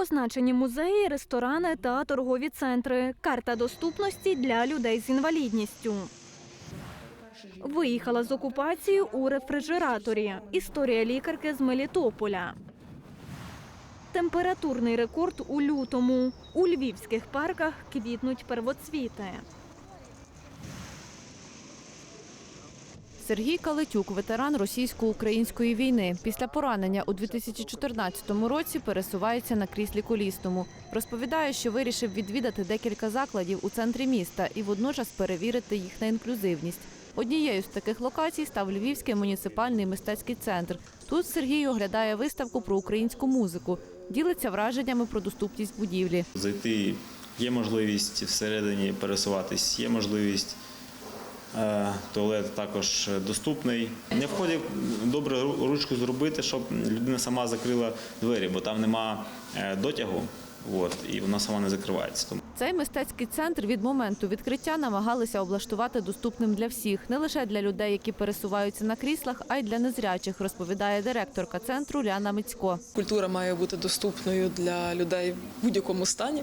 Позначені музеї, ресторани та торгові центри. Карта доступності для людей з інвалідністю. Виїхала з окупації у рефрижераторі. Історія лікарки з Мелітополя. Температурний рекорд у лютому. У львівських парках квітнуть первоцвіти. Сергій Калетюк, ветеран російсько-української війни. Після поранення у 2014 році пересувається на кріслі колісному. Розповідає, що вирішив відвідати декілька закладів у центрі міста і водночас перевірити їх на інклюзивність. Однією з таких локацій став Львівський муніципальний мистецький центр. Тут Сергій оглядає виставку про українську музику, ділиться враженнями про доступність будівлі. Зайти є можливість всередині пересуватись, є можливість. Е, Туалет також доступний. Не входить добре ручку зробити, щоб людина сама закрила двері, бо там нема е, дотягу, от, і вона сама не закривається. Тому Цей мистецький центр від моменту відкриття намагалися облаштувати доступним для всіх, не лише для людей, які пересуваються на кріслах, а й для незрячих, розповідає директорка центру Ляна Мицько. Культура має бути доступною для людей в будь-якому стані.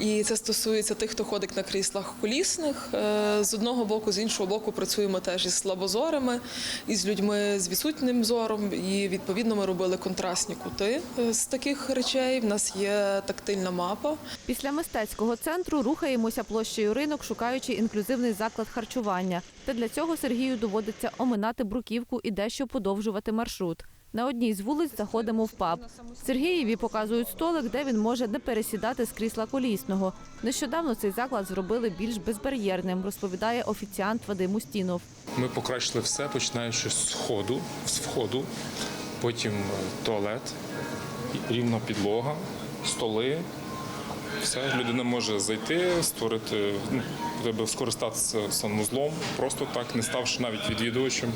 І це стосується тих, хто ходить на кріслах колісних. Е, З одного боку, з іншого боку, працюємо теж із слабозорими, із людьми з відсутнім зором. І відповідно ми робили контрастні кути е, з таких речей. В нас є тактильна мапа. Після мистецького центру рухаємося площею ринок, шукаючи інклюзивний заклад харчування. Та для цього Сергію доводиться оминати бруківку і дещо подовжувати маршрут. На одній з вулиць заходимо в паб. Сергієві показують столик, де він може не пересідати з крісла колісного. Нещодавно цей заклад зробили більш безбар'єрним, розповідає офіціант Вадим Устінов. Ми покращили все, починаючи з входу, з входу, потім е, туалет, рівна підлога, столи. Все, людина може зайти, створити, ну, скористатися санвузлом, просто так, не ставши навіть відвідувачем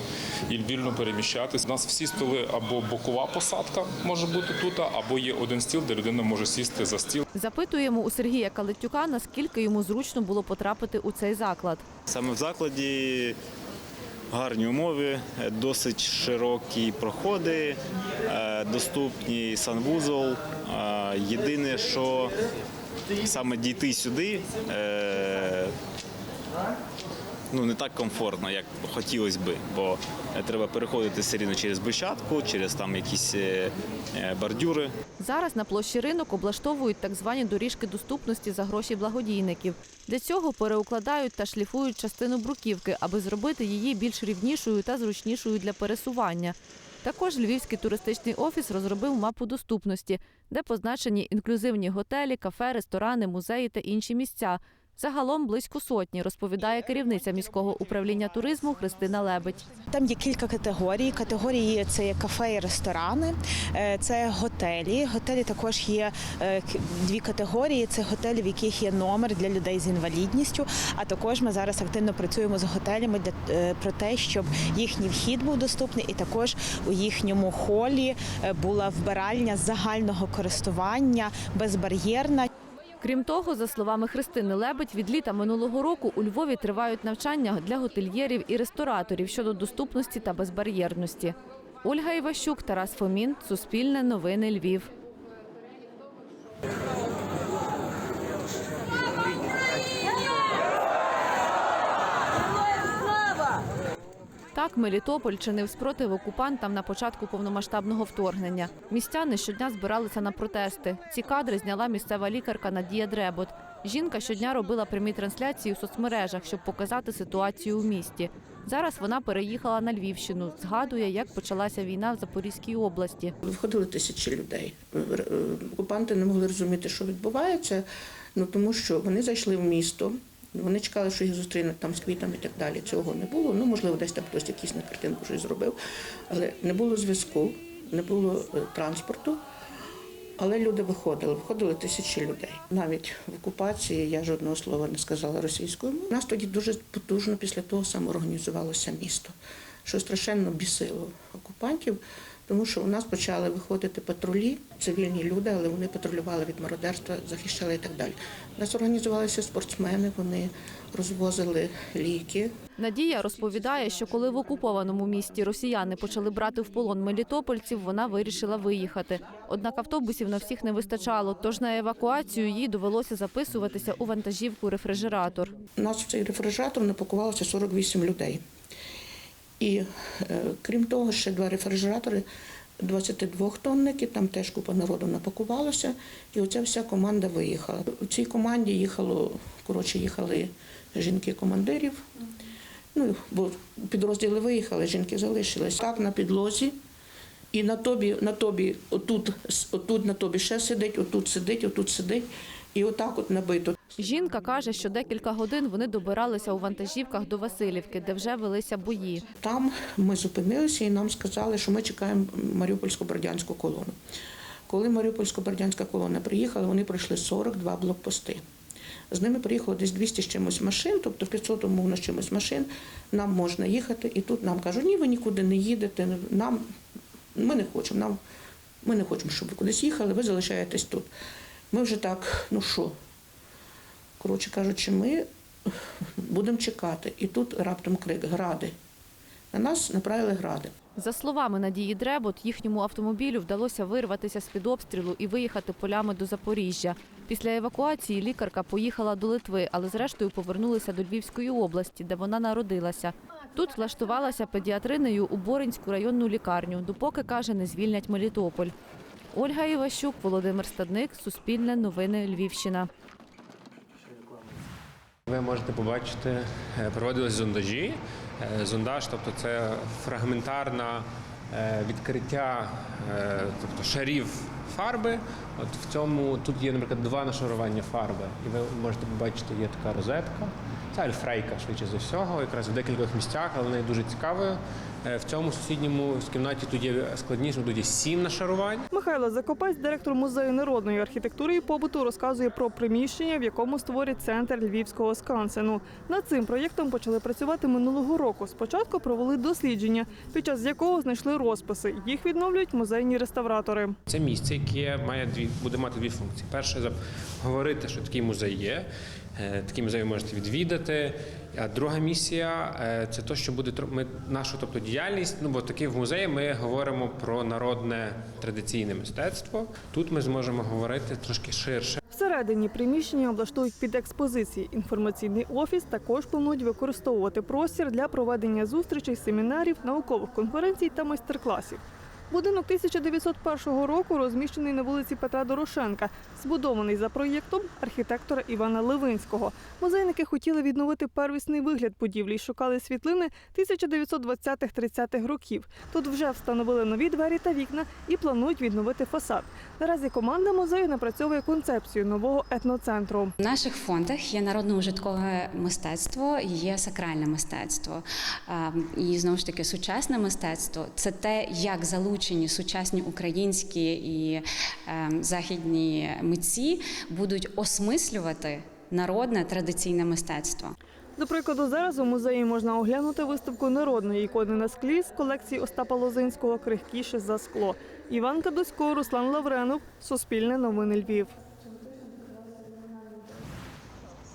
і вільно переміщатись. У нас всі столи або бокова посадка може бути тут, або є один стіл, де людина може сісти за стіл. Запитуємо у Сергія Калитюка, наскільки йому зручно було потрапити у цей заклад. саме в закладі гарні умови, е, досить широкі проходи, доступні доступний санвузол. Е, Єдине, що саме дійти сюди е, ну, не так комфортно, як хотілося би, бо треба переходити все рівно через брусчатку, через там якісь е, е, бордюри. Зараз на площі ринок облаштовують так звані доріжки доступності за гроші благодійників. Для цього переукладають та шліфують частину бруківки, аби зробити її більш рівнішою та зручнішою для пересування. Також Львівський туристичний офіс розробив мапу доступності, де позначені інклюзивні готелі, кафе, ресторани, музеї та інші місця. Загалом близько сотні, розповідає керівниця міського управління туризму Христина Лебедь. Там є кілька категорій. Категорії це є кафе і ресторани, е, це готелі. Готелі також є е, дві категорії: це готелі, в яких є номер для людей з інвалідністю. А також ми зараз активно працюємо з готелями для е, про те, щоб їхній вхід був доступний, і також у їхньому холі була вбиральня загального користування, безбар'єрна. Крім того, за словами Христини Лебедь, від літа минулого року у Львові тривають навчання для готельєрів і рестораторів щодо доступності та безбар'єрності. Ольга Іващук, Тарас Фомін, Суспільне новини Львів. Так, Мелітополь чинив спротив окупантам на початку повномасштабного вторгнення. Містяни щодня збиралися на протести. Ці кадри зняла місцева лікарка Надія Дребот. Жінка щодня робила прямі трансляції у соцмережах, щоб показати ситуацію у місті. Зараз вона переїхала на Львівщину. Згадує, як почалася війна в Запорізькій області. Виходили тисячі людей. Е, Окупанти не могли розуміти, що відбувається, ну тому що вони зайшли в місто. Вони чекали, що їх зустрінуть там з квітами і так далі. Цього не було. Ну, можливо, десь там хтось якісь на картинку щось зробив, але не було зв'язку, не було е, транспорту. Але люди виходили, виходили тисячі людей. Навіть в окупації я жодного слова не сказала російською. У нас тоді дуже потужно після того самоорганізувалося місто, що страшенно бісило окупантів. Тому що у нас почали виходити патрулі, цивільні люди, але вони патрулювали від мародерства, захищали і так далі. У нас організувалися спортсмени, вони розвозили ліки, Надія розповідає, що коли в окупованому місті росіяни почали брати в полон мелітопольців, вона вирішила виїхати. Однак автобусів на всіх не вистачало, тож на евакуацію їй довелося записуватися у вантажівку рефрижератор. У нас в цей рефрижератор напакувалося 48 людей. І е, крім того, ще два рефрижератори 22-тонники, там теж купа народу напакувалося, і оця вся команда виїхала. У цій команді їхало, коротше, їхали жінки командирів. Ну, бо підрозділи виїхали, жінки залишились. Так на підлозі. І на тобі, на тобі, отут, отут на тобі ще сидить, отут сидить, отут сидить, і отак от набито. Жінка каже, що декілька годин вони добиралися у вантажівках до Васильівки, де вже велися бої. Там ми зупинилися і нам сказали, що ми чекаємо Маріупольсько-Бердянську колону. Коли Маріупольсько-Бердянська колона приїхала, вони пройшли 42 блокпости. З ними приїхало десь 200 з чимось машин, тобто 500 умовно з чимось машин. Нам можна їхати, і тут нам кажуть, ні, ви нікуди не їдете. Нам ми не хочемо. Нам ми не хочемо, щоб ви кудись їхали, ви залишаєтесь тут. Ми вже так, ну що, коротше кажучи, ми будемо чекати. І тут раптом крик гради. На нас направили гради. За словами Надії Дребот, їхньому автомобілю вдалося вирватися з-під обстрілу і виїхати полями до Запоріжжя. Після евакуації лікарка поїхала до Литви, але зрештою повернулася до Львівської області, де вона народилася. Тут влаштувалася педіатринею у Боринську районну лікарню, допоки каже, не звільнять Мелітополь. Ольга Іващук, Володимир Стадник, Суспільне новини Львівщина. Ви можете побачити, е, проводились зондажі. Е, Зондаж, тобто це фрагментарне відкриття е, тобто шарів фарби. От в цьому тут є, наприклад, два нашарування фарби. І ви можете побачити, є така розетка. Це альфрейка, швидше за всього, якраз в декількох місцях, але вона є дуже цікавою. Е, В цьому сусідньому в кімнаті тут є складніше, тут є сім нашарувань. Михайло Закопець, директор музею народної архітектури і побуту, розказує про приміщення, в якому створять центр львівського скансену. Над цим проєктом почали працювати минулого року. Спочатку провели дослідження, під час якого знайшли розписи. Їх відновлюють музейні реставратори. Це місце, яке має дві буде мати дві функції. Перше говорити, що такий музей є. Е, Такий музей ви можете відвідати. А друга місія е, це те, що буде ми нашу, тобто діяльність. Ну бо таки в музеї ми говоримо про народне традиційне мистецтво. Тут ми зможемо говорити трошки ширше. Всередині приміщення облаштують під експозиції. Інформаційний офіс також планують використовувати простір для проведення зустрічей, семінарів, наукових конференцій та майстер-класів. Будинок 1901 року розміщений на вулиці Петра Дорошенка, збудований за проєктом архітектора Івана Левинського. Музейники хотіли відновити первісний вигляд будівлі і шукали світлини 1920-30-х років. Тут вже встановили нові двері та вікна і планують відновити фасад. Наразі команда музею напрацьовує концепцію нового етноцентру. В наших фондах є народно-ужиткове мистецтво, є сакральне мистецтво. І знову ж таки, сучасне мистецтво це те, як залучені сучасні українські і ем, західні митці будуть осмислювати народне традиційне мистецтво. До прикладу, зараз у музеї можна оглянути виставку народної ікони на склі з колекції Остапа Лозинського «Крихкіше за скло». Іван Кадусько, Руслан Лавренов, Суспільне новини Львів.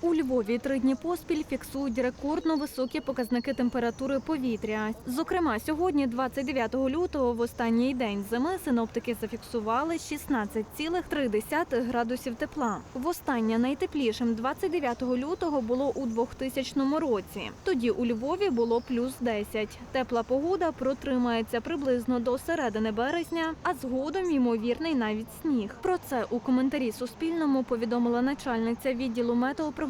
У Львові три дні поспіль фіксують рекордно високі показники температури повітря. Зокрема, сьогодні, 29 лютого, в останній день зими, синоптики зафіксували 16,3 градусів тепла. Востаннє найтеплішим 29 лютого було у 2000 році. Тоді у Львові було плюс 10. Тепла погода протримається приблизно до середини березня, а згодом ймовірний навіть сніг. Про це у коментарі Суспільному повідомила начальниця відділу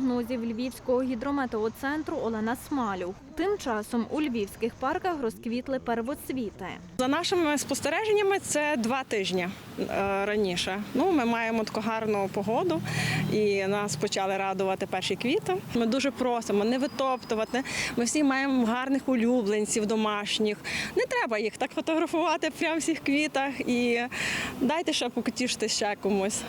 метеопрогнозів Львівського гідрометеоцентру Олена Смалюк. Тим часом у львівських парках розквітли первоцвіти. За нашими спостереженнями, це два тижні е, раніше. Ну, ми маємо таку гарну погоду і нас почали радувати перші квіти. Ми дуже просимо не витоптувати. Ми всі маємо гарних улюбленців домашніх. Не треба їх так фотографувати прямо всіх квітах і дайте ще покотішити ще комусь.